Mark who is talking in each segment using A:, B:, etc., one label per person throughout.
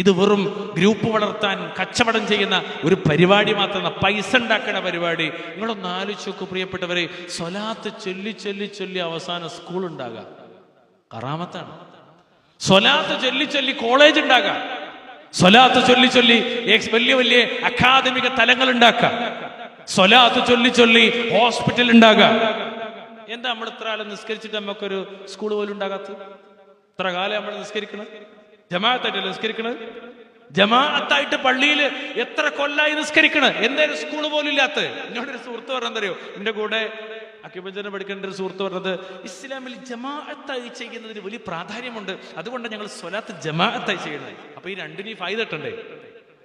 A: ഇത് വെറും ഗ്രൂപ്പ് വളർത്താൻ കച്ചവടം ചെയ്യുന്ന ഒരു പരിപാടി മാത്രമല്ല പൈസ ഉണ്ടാക്കുന്ന പരിപാടി. നിങ്ങളൊന്ന് ആലോചിച്ച് നോക്കൂ പ്രിയപ്പെട്ടവരെ സ്വലാത്ത് ചൊല്ലി ചൊല്ലി ചൊല്ലി അവസാനം സ്കൂൾ ഉണ്ടാകാം. കറാമത്താണ്. സ്വലാത്ത് ചൊല്ലി ചൊല്ലി കോളേജ് ഉണ്ടാകാം. സ്വലാത്ത് ചൊല്ലി ചൊല്ലി വലിയ വലിയ അക്കാദമിക തലങ്ങൾ ഉണ്ടാക്കാം. സ്വലാത്ത് ചൊല്ലി ചൊല്ലി ഹോസ്പിറ്റൽ ഉണ്ടാകാം. എന്താ നമ്മൾ ഇത്ര കാലം നിസ്കരിച്ചിട്ട് നമുക്കൊരു സ്കൂൾ പോലും ഉണ്ടാകാത്തത്? ഇത്ര കാലം നമ്മൾ നിസ്കരിക്കണം ജമാഅത്തായിട്ടല്ലേ നിസ്കരിക്കണത്? ജമാഅത്തായിട്ട് പള്ളിയിൽ എത്ര കൊല്ലായി നിസ്കരിക്കണത്? എന്തേലും സ്കൂൾ പോലും ഇല്ലാത്ത എന്നോട് ഒരു സുഹൃത്ത് പറഞ്ഞതറിയോ? എന്റെ കൂടെ അക്യുപഞ്ചന പഠിക്കേണ്ട ഒരു സുഹൃത്ത് പറഞ്ഞത് ഇസ്ലാമിൽ ജമാഅത്തായി ചെയ്യുന്നതിന് വലിയ പ്രാധാന്യമുണ്ട്. അതുകൊണ്ടാണ് ഞങ്ങൾ സ്വലാത്ത് ജമാഅത്തായി ചെയ്യുന്നത്. അപ്പൊ ഈ രണ്ടിനെയും ഇട്ടണ്ടേ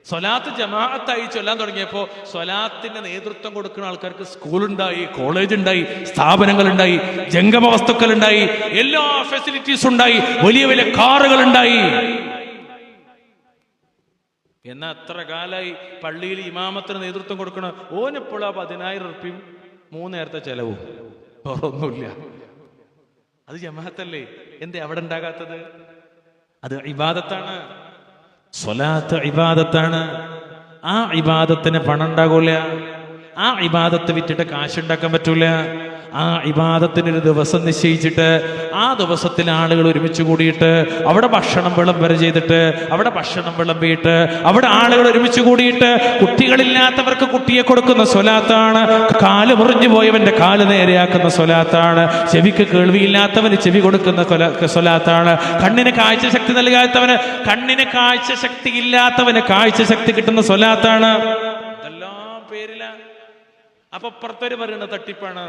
A: സ്വലാത്ത് ജമാഅത്തായി ചൊല്ലാൻ തുടങ്ങിയപ്പോൾ സ്വലാത്തിന്റെ നേതൃത്വം കൊടുക്കുന്ന ആൾക്കാർക്ക് സ്കൂളുണ്ടായി കോളേജ് ഉണ്ടായി സ്ഥാപനങ്ങൾ ഉണ്ടായി ജംഗമ വസ്തുക്കൾ ഉണ്ടായി എല്ലാ ഫെസിലിറ്റീസ് ഉണ്ടായി വലിയ വലിയ കാറുകൾ ഉണ്ടായി എന്നാ അത്ര കാലായി പള്ളിയിൽ ഇമാമത്തിന് നേതൃത്വം കൊടുക്കണ ഓനെപ്പോഴും ആ പതിനായിരം ഉറുപ്പ്യം മൂന്ന് നേരത്തെ ചെലവും? വേറൊന്നുമില്ല. അത് ജമാഅത്തല്ലേ? എന്തേ അവിടെ ഉണ്ടാകാത്തത്? അത് ഇബാദത്താണ്. സ്വലാത്ത് ഇബാദത്താണ്. ആ ഇബാദത്തിന് പണം ഉണ്ടാകൂല ആ ഇബാദത്ത് വിറ്റിട്ട് കാശുണ്ടാക്കാൻ പറ്റൂല. ആ ഇബാദത്തിനൊരു ദിവസം നിശ്ചയിച്ചിട്ട് ആ ദിവസത്തിൽ ആളുകൾ ഒരുമിച്ച് കൂടിയിട്ട് അവിടെ ഭക്ഷണം വിളംബരം ചെയ്തിട്ട് അവിടെ ഭക്ഷണം വിളമ്പിയിട്ട് അവിടെ ആളുകൾ ഒരുമിച്ച് കൂടിയിട്ട് കുട്ടികളില്ലാത്തവർക്ക് കുട്ടിയെ കൊടുക്കുന്ന സ്വലാത്താണ്. കാൽ മുറിഞ്ഞു പോയവന്റെ കാൽ നേരെയാക്കുന്ന സ്വലാത്താണ്. ചെവിക്ക് കേൾവിയില്ലാത്തവന് ചെവി കൊടുക്കുന്ന സ്വലാത്താണ്. കണ്ണിന് കാഴ്ച ശക്തി നൽകാത്തവന് കണ്ണിന് കാഴ്ച ശക്തി ഇല്ലാത്തവന് കാഴ്ച ശക്തി കിട്ടുന്ന സ്വലാത്താണ്. ഇതെല്ലാം പേരില. അപ്പൊ അപ്പുറത്തൊരു പറയുന്നത് തട്ടിപ്പാണ്.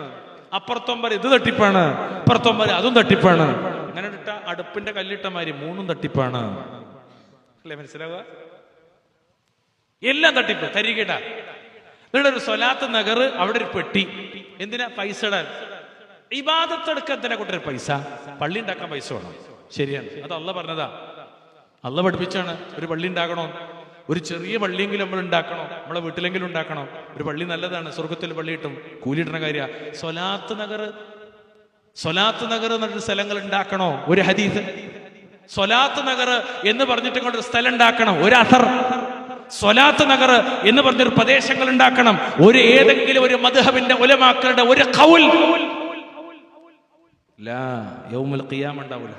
A: അപ്പുറത്തും വരെ ഇത് തട്ടിപ്പാണ്. അപ്പുറത്തും വരെ അതും തട്ടിപ്പാണ്. അങ്ങനെ ഇട്ട അടുപ്പിന്റെ കല്ലിട്ട മാതിരി മൂന്നും തട്ടിപ്പാണ്. അല്ലേ മനസ്സിലാവുക? എല്ലാം തട്ടിപ്പ്. തരികിട. ഇവിടെ ഒരു സ്വലാത്ത് നഗർ അവിടെ ഒരു പെട്ടി. എന്തിനാ? പൈസ ഇടാൻ. ഇബാദത്തെടുക്കാൻ തന്നെ കൂട്ടൊരു പൈസ. പള്ളി ഉണ്ടാക്കാൻ പൈസ വേണം. ശരിയാണ്. അത് അല്ല പറഞ്ഞതാ. അല്ല പഠിപ്പിച്ചാണ് ഒരു പള്ളി ഉണ്ടാക്കണോ ഒരു ചെറിയ പള്ളിയെങ്കിലും നമ്മൾ ഉണ്ടാക്കണോ? നമ്മളെ വീട്ടിലെങ്കിലും ഉണ്ടാക്കണം? ഒരു പള്ളി നല്ലതാണ്. സ്വർഗത്തിൽ പള്ളി കിട്ടും. കൂലിയിടണ കാര്യ. സൊലാത്ത് നഗർ സൊലാത്ത് നഗർ എന്നൊരു സ്ഥലങ്ങൾ ഉണ്ടാക്കണോ? ഒരു ഹദീസ്. സൊലാത്ത് നഗർ എന്ന് പറഞ്ഞിട്ട് കൊണ്ട് സ്ഥലം ഉണ്ടാക്കണം. ഒരു അഥർ. സൊലാത്ത് നഗർ എന്ന് പറഞ്ഞൊരു പ്രദേശങ്ങൾ ഉണ്ടാക്കണം. ഒരു ഏതെങ്കിലും ഒരു മധുഹബിന്റെ ഒലമാക്കളുടെ ഒരു കൗൽ. ലാ ഉണ്ടാവൂല.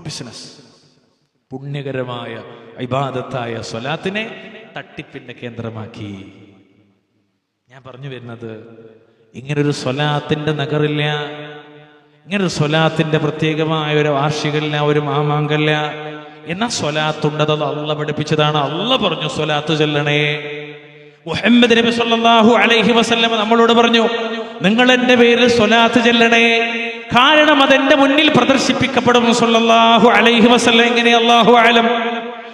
A: ബിസിനസ് പുണ്യകരമായ ഇബാദത്തായ സ്വലാത്തിനെ തട്ടിപ്പിന്റെ കേന്ദ്രമാക്കി. ഞാൻ പറഞ്ഞു വരുന്നത് ഇങ്ങനൊരു സ്വലാത്തിന്റെ നഗറില്ല ഇങ്ങനൊരു സ്വലാത്തിന്റെ പ്രത്യേകമായ ഒരു വാർഷികല്ല ഒരു മാമാങ്കല്ല. എന്നാ സ്വലാത്തുണ്ടത് അത് അള്ള പഠിപ്പിച്ചതാണ്. അള്ള പറഞ്ഞു സ്വലാത്ത് ചെല്ലണേ. മുഹമ്മദ് നബി അലൈഹി വസല്ലം നമ്മളോട് പറഞ്ഞു നിങ്ങൾ എന്റെ പേരിൽ സ്വലാത്ത് ചെല്ലണേ. കാരണം അതെന്റെ മുന്നിൽ പ്രദർശിപ്പിക്കപ്പെടും സല്ലല്ലാഹു അലൈഹി വസല്ലം. എങ്ങനെ അല്ലാഹു ആലം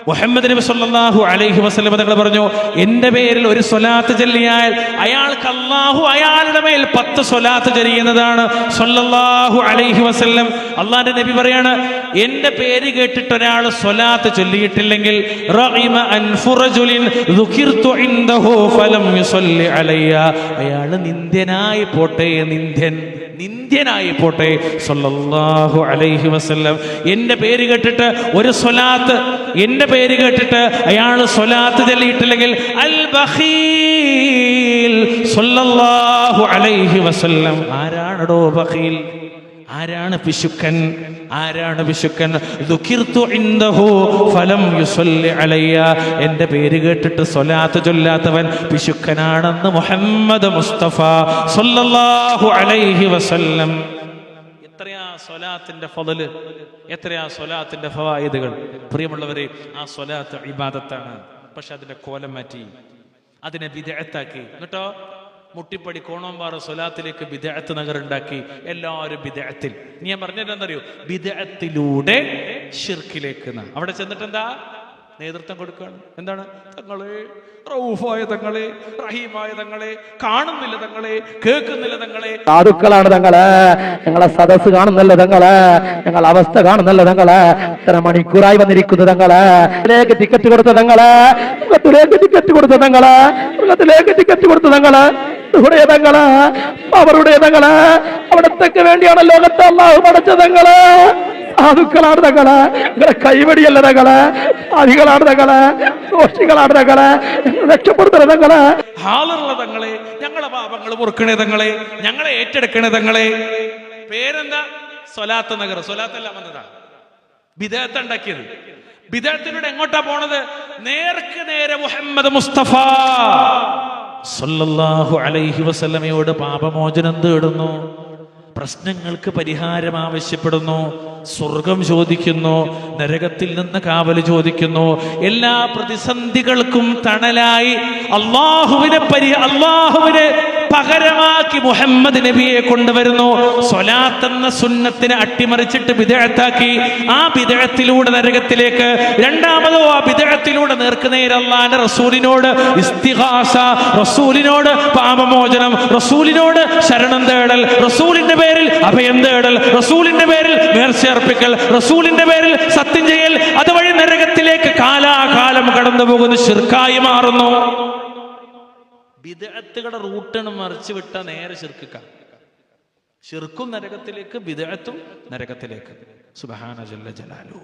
A: മുഹമ്മദ് നബി സല്ലല്ലാഹു അലൈഹി വസല്ലം തങ്ങൾ പറഞ്ഞു എന്റെ പേരിൽ ഒരു സ്വലാത്ത് ചൊല്ലിയാൽ അയാൾക്ക് അള്ളാഹു അയാളുടെ മേൽ പത്ത് സ്വലാത്ത് ചൊല്ലിയുന്നതാണ് സല്ലല്ലാഹു അലൈഹി വസല്ലം. അള്ളാഹിന്റെ നബി പറയാണ് എന്റെ പേര് കേട്ടിട്ട് ഒരാൾ സ്വലാത്ത് ചൊല്ലിയിട്ടില്ലെങ്കിൽ അയാൾ നിന്ദ്യനായി പോട്ടെ നിന്ദ്യൻ. നിന്ദ്യനായി പോട്ടെ സല്ലല്ലാഹു അലൈഹി വസ്ല്ലം. എന്റെ പേര് കേട്ടിട്ട് ഒരു സ്വലാത്ത് എന്റെ പേര് കേട്ടിട്ട് അയാൾ സ്വലാത്ത് ചൊല്ലിയിട്ടില്ലെങ്കിൽ അൽ ബഹീൽ അലൈഹി വസല്ലം. ആരാണടോ ബഹീൽ? ആരാണ് പിശുക്കൻ? ആരാണ് വിശുക്കൻ? ഫലം അലയ്യ. എന്റെ പേര് കേട്ടിട്ട് സ്വലാത്ത് ചൊല്ലാത്തവൻ വിശുക്കനാണെന്ന് മുഹമ്മദ് മുസ്തഫ സൊല്ലാഹു അലൈഹി വസല്ലം. എത്രയാ സ്വലാത്തിന്റെ ഫضൽ എത്രയാ സ്വലാത്തിന്റെ ഫവായിദുകൾ? പ്രിയമുള്ളവരെ ആ സ്വലാത്ത് ഇബാദത്താണ്. പക്ഷെ അതിന്റെ കോലം മാറ്റി. അതിനെ വിദഗ്ധാക്കി എന്നിട്ടോ മുട്ടിപ്പടി കോണോമ്പാറ സ്വലാത്തിലേക്ക് ബിദഅത്ത് നഗർ ഉണ്ടാക്കി എല്ലാവരും ബിദഅത്തിൽ. നീ ഞാൻ പറഞ്ഞിട്ടെന്തറിയോ വിദേഹത്തിലൂടെ ഷിർക്കിലേക്ക് അവിടെ ചെന്നിട്ട് എന്താ നേതൃത്വം കൊടുക്കുകയാണ് എന്താണ്? തങ്ങളെ റൌഫായ തങ്ങളെ റഹീമായ തങ്ങളെ കാണുന്നില്ല തങ്ങളെ കേൾക്കുന്നില്ല തങ്ങളെ.
B: സാധുക്കളാണ് തങ്ങളെ. ഞങ്ങളെ സദസ് കാണുന്നല്ല തങ്ങളെ. ഞങ്ങൾ അവസ്ഥ കാണുന്നല്ല തങ്ങളെ. ഇത്ര മണിക്കൂറായി വന്നിരിക്കുന്നു തങ്ങളെ. ഇതിലേക്ക് ടിക്കറ്റ് കൊടുത്ത തങ്ങളെ. ടിക്കറ്റ് കൊടുത്ത തങ്ങളെ. ടിക്കറ്റ് കൊടുത്ത തങ്ങൾ. ഇവിടെ തങ്ങൾ അവരുടെ തങ്ങൾ അവിടത്തേക്ക് വേണ്ടിയാണ് ലോകത്തെ അള്ളാഹു പടച്ച തങ്ങൾ സാധുക്കളാണ് തങ്ങൾ നിങ്ങളെ കൈവടിയല്ല തങ്ങൾ അധികളാണ് തങ്ങൾ ദോഷികളാണ് തങ്ങൾ രക്ഷപ്പെടുത്തണ തങ്ങൾ
A: ഹാളുള്ള തങ്ങളെ ഞങ്ങളെ പാപങ്ങൾ പൊറുക്കണേ തങ്ങളെ ഞങ്ങളെ ഏറ്റെടുക്കണേ തങ്ങളെ പേരെന്താ? സ്വലാത്ത് നഗർ. സ്വലാത്തല്ല വന്നതാ. ബിദാത്ത് ഉണ്ടാക്കിയത്. ബിദാത്തിലൂടെ എങ്ങോട്ടാ പോണത്? നേർക്ക് നേരെ മുഹമ്മദ് മുസ്തഫ. സല്ലല്ലാഹു അലൈഹി വസല്ലമയോട് പാപമോചനം തേടുന്നു. പ്രശ്നങ്ങൾക്ക് പരിഹാരം ആവശ്യപ്പെടുന്നു. സ്വർഗം ചോദിക്കുന്നു. നരകത്തിൽ നിന്ന് കാവൽ ചോദിക്കുന്നു. എല്ലാ പ്രതിസന്ധികൾക്കും തണലായി. അള്ളാഹുവിനെ പരി അള്ളാഹുവിനെ പകരമാക്കി മുഹമ്മദ് നബിയെ കൊണ്ടുവരുന്നു. സ്വലാത്ത് എന്ന സുന്നത്തിനെ അട്ടിമറിച്ചിട്ട് വിദേഹത്താക്കി ആ വിദേഹത്തിലൂടെ നരകത്തിലേക്ക് രണ്ടാമതോ ആ വിദേഹത്തിലൂടെ നേർക്കുനേരെ അള്ളാന്റെ റസൂലിനോട് ഇസ്തിഹാസ റസൂലിനോട് പാപമോചനം റസൂലിനോട് ശരണം തേടൽ റസൂലിന്റെ പേരിൽ അഭയം തേടൽ റസൂലിന്റെ പേരിൽ നേർച്ചയർപ്പിക്കൽ റസൂലിന്റെ പേരിൽ സത്യം ചെയ്യൽ. അതുവഴി നരകത്തിലേക്ക് കാലാകാലം കടന്നു പോകുന്ന ശിർക്കായി മാറുന്നു. ബിദഅത്തുകളുടെ റൂട്ടാണ് മറിച്ച് വിട്ട നേരെ ശിർക്കുക ശിർക്കും നരകത്തിലേക്ക് വിദഗത്തും നരകത്തിലേക്ക്. സുബഹാന ജല്ല ജലാലു.